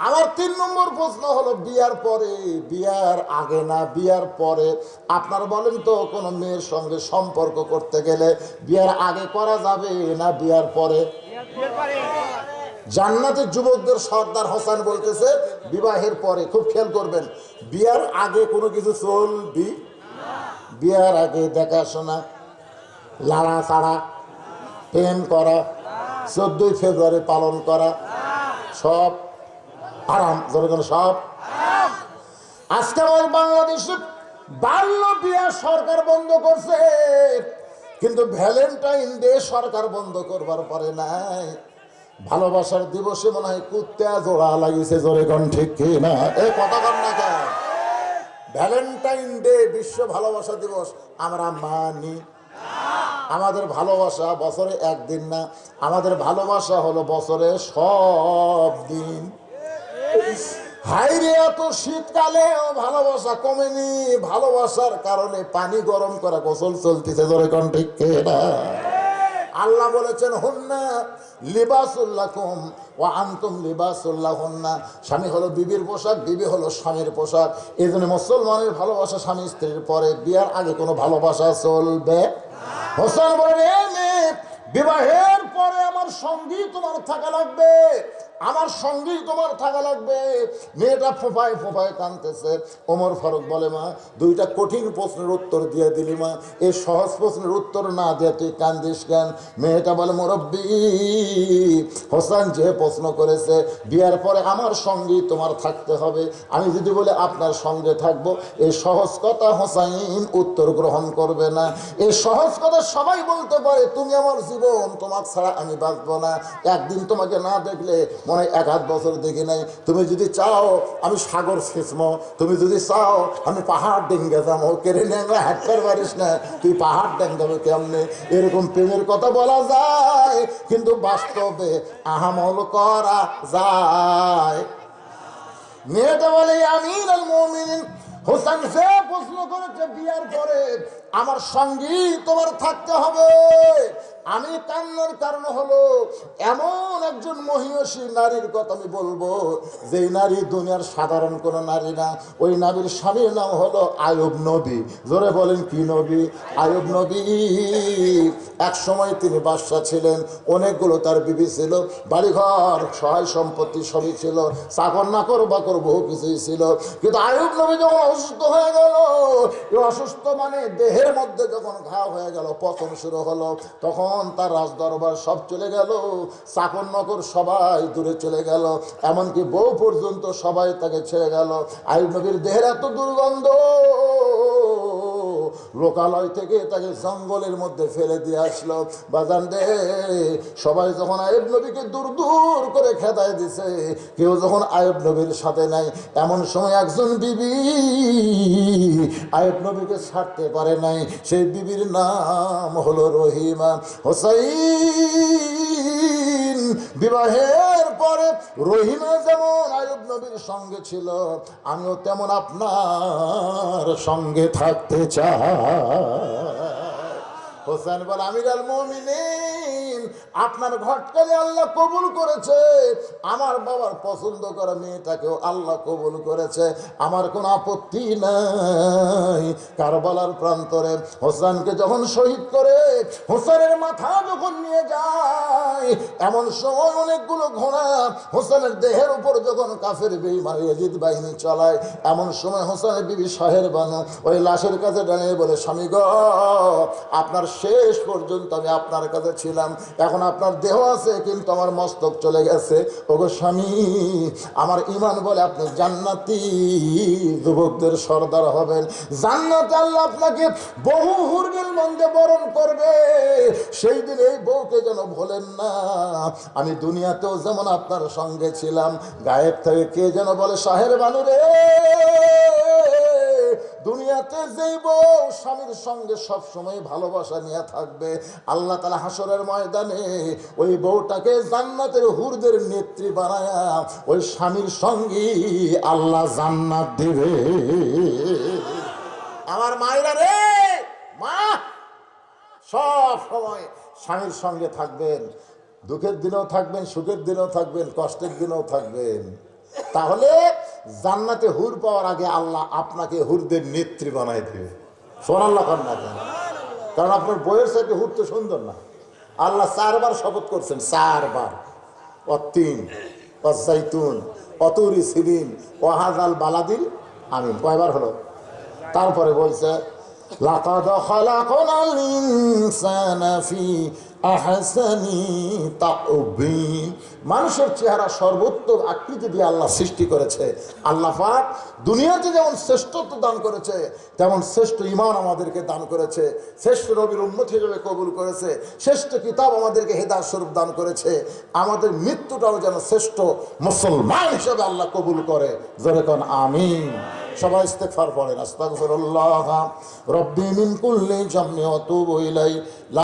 আমার তিন নম্বর প্রশ্ন হলো, বিয়ার পরে, বিয়ার আগে না, বিয়ার পরে? আপনার বলেন তো, কোনো মেয়ের সঙ্গে সম্পর্ক করতে গেলে বিয়ার আগে করা যাবে না বিয়ার পরে? জান্নাতের যুবকদের সর্দার হোসেন বলতেছে, বিবাহের পরে। খুব খেয়াল করবেন, বিয়ার আগে কোনো কিছু চলবি? বিয়ার আগে দেখাশোনা লাড়া ছাড়া প্রেম করা, চোদ্দই ফেব্রুয়ারি পালন করা, সব আরাম যেরকম সব। আজকে আমার বাংলাদেশে বাল্য বিয়া সরকার বন্ধ করছে, কিন্তু ভ্যালেন্টাইন ডে সরকার বন্ধ করবার পরে নাই। ভালোবাসার দিবসে মনে হয় কুত্তা জোড়া লাগিয়েছে, জোরে গণ ঠিক কি না? এ কথা কন না কেন? ভ্যালেন্টাইন ডে, বিশ্ব ভালোবাসা দিবস, আমরা মানি। আমাদের ভালোবাসা বছরে একদিন না, আমাদের ভালোবাসা হলো বছরে সব দিন। হাইরে এত শীতকালেও ভালোবাসা কমেনি। ভালোবাসার কারণে পানি গরম করা গোসল চলতেছে ধরে ঠিক না? আল্লাহ বলেছেন, হন্না ও আন্তুম লিবাসুল্লাহ হন্না স্বামী হলো বিবির পোশাক, বিবি হলো স্বামীর পোশাক। এই জন্য মুসলমানের ভালোবাসা স্বামী স্ত্রীর পরে বিয়ার আগে কোনো ভালোবাসা চলবে হোসেন বলেন বিবাহের পরে আমার সঙ্গী তোমার থাকা লাগবে। আমার সঙ্গী তোমার থাকা লাগবে। মেয়েটা ফোঁপায় ফোঁপায় কানতেছে ওমর ফারুক বলে, মা, দুইটা কঠিন প্রশ্নের উত্তর দিয়ে দিলি, মা। এই সহজ প্রশ্নের উত্তর না দিয়ে তুই কান্দিস কেন? মেয়েটা বলে, মুরব্বী, হোসান যে প্রশ্ন করেছে, বিয়ার পরে আমার সঙ্গী তোমার থাকতে হবে। আমি যদি বলে আপনার সঙ্গে থাকব এই সহজ কথা হোসাইন উত্তর গ্রহণ করবে না। এই সহজ কথা সবাই বলতে পারে, তুমি আমার জীবন তোমার ছাড়া আমি বাঁচবো না। একদিন তোমাকে না দেখলে মনে এক হাত বছর দেখি নাই। তুমি যদি চাও, আমি সাগর শেষম তুমি যদি চাও, আমি পাহাড় ডেঙ্গে যাব। কেড়ে নেঙ্গা হাঁটতে পারিস না। তুই পাহাড় ডেঙ্গাবে কেমনে? এরকম প্রেমের কথা বলা যায়, কিন্তু বাস্তবে আহামল করা যায়। মেয়েটা বলে মমিন হোসেন সে প্রশ্ন করেছে, বিয়ার পরে আমার সঙ্গী তোমার থাকতে হবে। আমি কান্নার কারণ হলো এমন একজন মহিষী নারীর কথা আমি বলব যে নারী দুনিয়ার সাধারণ কোনো নারী না। ওই নারীর স্বামীর নাম হলো আয়ুব নবী। জোরে বলেন, কি নবী? আয়ুব নবী। এক সময় তিনি বাদশা ছিলেন, অনেকগুলো তার বিবি ছিল, বাড়িঘর, সহায় সম্পত্তি সবই ছিল, চাকর নাকর বাকর বহু কিছুই ছিল। কিন্তু আয়ুব নবী যখন অসুস্থ হয়ে গেল অসুস্থ মানে দেহের মধ্যে যখন ঘা হয়ে গেল পচন শুরু হলো। তখন তার রাজদরবার সব চলে গেল চাকর নকর সবাই দূরে চলে গেল, এমনকি বউ পর্যন্ত সবাই তাকে ছেড়ে গেল। আয়ুব নবীর দেহের এত দুর্গন্ধ, লোকালয় থেকে তাকে জঙ্গলের মধ্যে ফেলে দিয়ে আসলো। বাজান দে, সবাই যখন আয়ব নবীকে দূর দূর করে খেদায় দিছে, কেউ যখন আয়ব নবীর সাথে নাই, এমন সময় একজন বিবি আয়ব নবীকে ছাড়তে পারে নাই। সেই বিবির নাম হলো রহিমা হোসাইন বিবাহের পরে রহিমা যেমন আয়ুব নবীর সঙ্গে ছিল, আমিও তেমন আপনার সঙ্গে থাকতে চাই। হোসেন বল আমির আল মমিনিন আপনার ঘটকালে আল্লাহ কবুল করেছে। আমার বাবার পছন্দ করা মেয়েটাকেও আল্লাহ কবুল করেছে। আমার কোনো আপত্তি নাই। কারবালার প্রান্তরে হোসেনকে যখন শহীদ করে, হোসেনের মাথা যখন নিয়ে যায়, এমন সময় অনেকগুলো ঘোড়া হোসেনের দেহের উপর যখন কাফের বেইমার এজিদ বাহিনী চালায়, এমন সময় হোসেনের বিবি শাহের বানু ওই লাশের কাছে দাঁড়িয়ে বলে, স্বামী গ, আপনার শেষ পর্যন্ত আমি আপনার কাছে ছিলাম। এখন আপনার দেহ আছে, কিন্তু আমার মস্তক চলে গেছে। ওগো স্বামী, আমার ইমান বলে আপনি জান্নাতি যুবকদের সর্দার হবেন। জান্নাতে আল্লাহ আপনাকে বহু হুরগেল মন্দে বরণ করবে। সেই দিন এই বউকে যেন ভোলেন না। আমি দুনিয়াতেও যেমন আপনার সঙ্গে ছিলাম, গায়েব থেকে কে যেন বলে শাহের বানুরে দুনিয়াতে যেই বউ স্বামীর সঙ্গে সব সময় ভালোবাসা নিয়ে থাকবে। আল্লাহ তালা হাসরের ময়দানে ওই বউটাকে জান্নাতের হুরদের নেত্রী বানায়া ওই স্বামীর সঙ্গী আল্লাহ জান্নাত দেবে। আমার মায়েরা রে, মা! সব সময় স্বামীর সঙ্গে থাকবেন, দুঃখের দিনেও থাকবেন, সুখের দিনেও থাকবেন, কষ্টের দিনেও থাকবেন। তাহলে জান্নাতে হুর পাওয়ার আগে আল্লাহ আপনাকে হুরদের নেত্রী বানাই দেবে। সোনাল্লাহ কন্যা কেন? কারণ আপনার বইয়ের সাথে হুর তো সুন্দর না। আল্লাহ চারবার শপথ করছেন, চারবার। অতিন অজাইতুন অতুরি সিলিন ওয়াহাজাল বালাদিল আমিন। কয়বার হলো? তারপরে বলছে মানুষের চেহারা সর্বোত্তম আকৃতি দিয়ে আল্লাহ সৃষ্টি করেছে। আল্লাহ দুনিয়াতে যেমন শ্রেষ্ঠত্ব দান করেছে, তেমন শ্রেষ্ঠ ইমান আমাদেরকে দান করেছে। শ্রেষ্ঠ নবীর উন্মত হিসেবে কবুল করেছে। শ্রেষ্ঠ কিতাব আমাদেরকে হেদার স্বরূপ দান করেছে। আমাদের মৃত্যুটাও যেন শ্রেষ্ঠ মুসলমান হিসেবে আল্লাহ কবুল করে। যেরকম আমিন। সবাই ইস্তেগফার পড়েন, আস্তাগফিরুল্লাহ। রব্বি মিন কুল্লি জামমি ওয়া তুবু